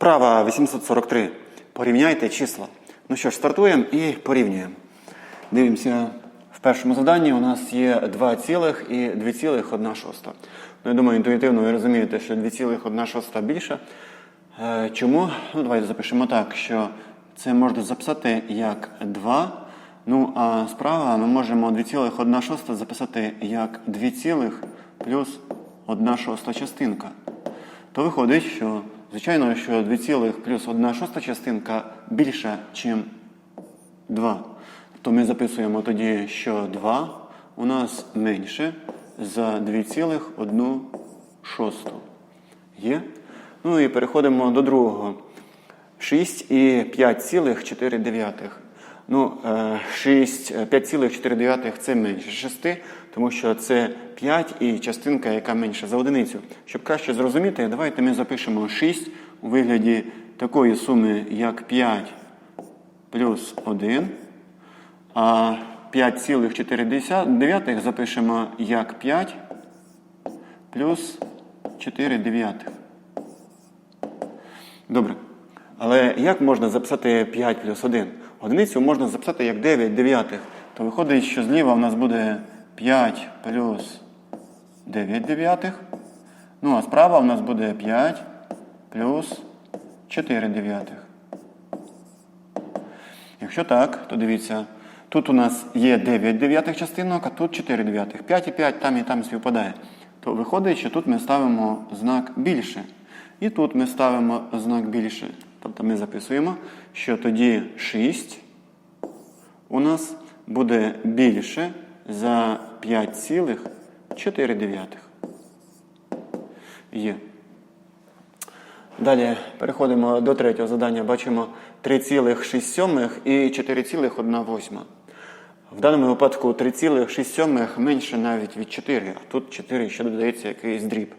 Вправа 843. Порівняйте числа. Ну що ж, стартуємо і порівнюємо. Дивимося, в першому заданні у нас є 2 цілих і 2,1 шоста. Ну, я думаю, інтуїтивно ви розумієте, що 2,1 шоста більше. Е, Чому? Ну, давайте запишемо так, що це можна записати як 2. Ну, а справа ми можемо 2,1 шоста записати як 2 цілих плюс 1 шоста частинка. То виходить, що, звичайно, що 2 цілих плюс 1 шоста частинка більша, ніж 2. То ми записуємо тоді, що 2 у нас менше за 2,1 шосту. Є? Ну і переходимо до другого. 6 і 5,4. Ну, е, 6, 5,4 це менше 6, тому що це 5 і частинка, яка менша за одиницю. Щоб краще зрозуміти, давайте ми запишемо 6 у вигляді такої суми, як 5 плюс 1. А 5,4 запишемо як 5 плюс 4 дев'ятих. Добре. Але як можна записати 5 плюс 1? Одиницю можна записати як 9 дев'ятих. То виходить, що зліва у нас буде 5 плюс 9 дев'ятих. Ну, а справа у нас буде 5 плюс 4 дев'ятих. Якщо так, то дивіться, тут у нас є 9 дев'ятих частинок, а тут 4 дев'ятих. 5 і 5 там і там співпадає. То виходить, що тут ми ставимо знак більше. І тут ми ставимо знак більше. Тобто ми записуємо, що тоді 6 у нас буде більше за 5,4. Є. Далі переходимо до третього завдання. Бачимо 3,6 і 4,1. В даному випадку 3,6 менше навіть від 4, а тут 4 ще додається якийсь дріб.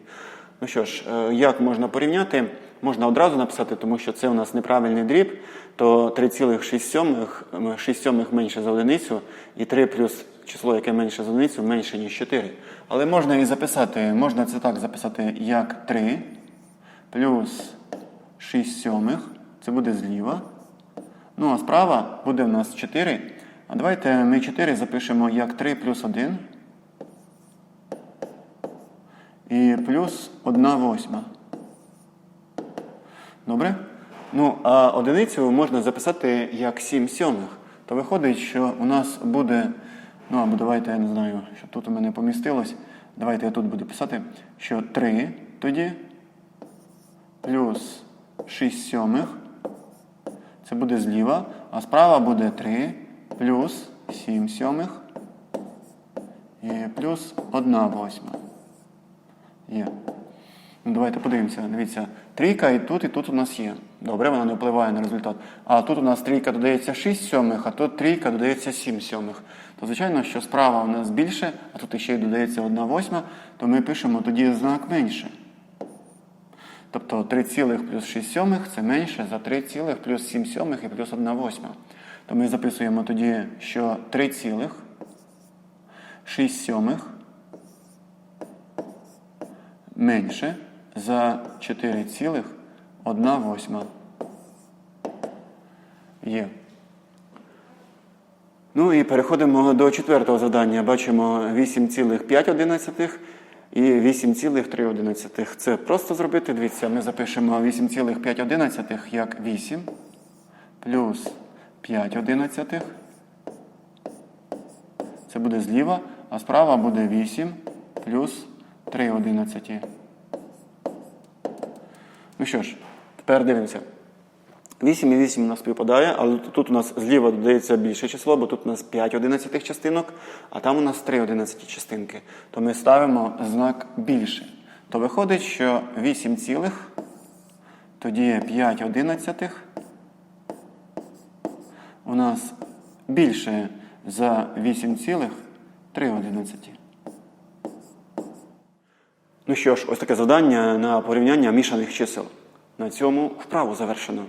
Ну що ж, е, як можна порівняти? Можна одразу написати, тому що це у нас неправильний дріб, то 3,6 6 сьомих менше за одиницю, і 3 плюс число, яке менше за одиницю, менше, ніж 4. Але можна і записати, можна це так записати, як 3 плюс 6 сьомих, це буде зліва. Ну, а справа буде в нас 4. А давайте ми 4 запишемо як 3 плюс 1. І плюс 1 восьма. Добре? Ну, а одиницю можна записати як 7 сьомих. То виходить, що у нас буде. Ну, або давайте, я не знаю, що тут у мене помістилось. Давайте я тут буду писати, що 3 тоді плюс 6 сьомих. Це буде зліва, а справа буде 3 плюс 7 сьомих і плюс 1 восьма. Є. Ну, давайте подивимося. Дивіться, трійка і тут, і тут у нас є. Добре, вона не впливає на результат. А тут у нас трійка додається 6 сьомих, а тут трійка додається 7 сьомих. То, звичайно, що справа у нас більше, а тут ще й додається 1 восьма, то ми пишемо тоді знак менше. Тобто 3 цілих плюс 6 сьомих це менше за 3 цілих плюс 7 сьомих і плюс 1 восьма. То ми записуємо тоді, що 3 цілих 6 сьомих менше за 4 цілих 1 восьма. Є. Ну і переходимо до четвертого завдання. Бачимо 8,5 і 8,3. Це просто зробити. Дивіться, ми запишемо 8,5 як 8 плюс 5 одинадцятих. Це буде зліва, а справа буде 8 плюс 3 одинадцяті. Ну що ж, тепер дивимося. 8 і 8 у нас співпадає, але тут у нас зліва додається більше число, бо тут у нас 5 одинадцятих частинок, а там у нас 3 одинадцяті частинки. То ми ставимо знак більше. То виходить, що 8 цілих, тоді 5 одинадцятих у нас більше за 8 цілих 3 одинадцяті. Ну що ж, ось таке завдання на порівняння мішаних чисел. На цьому вправу завершено.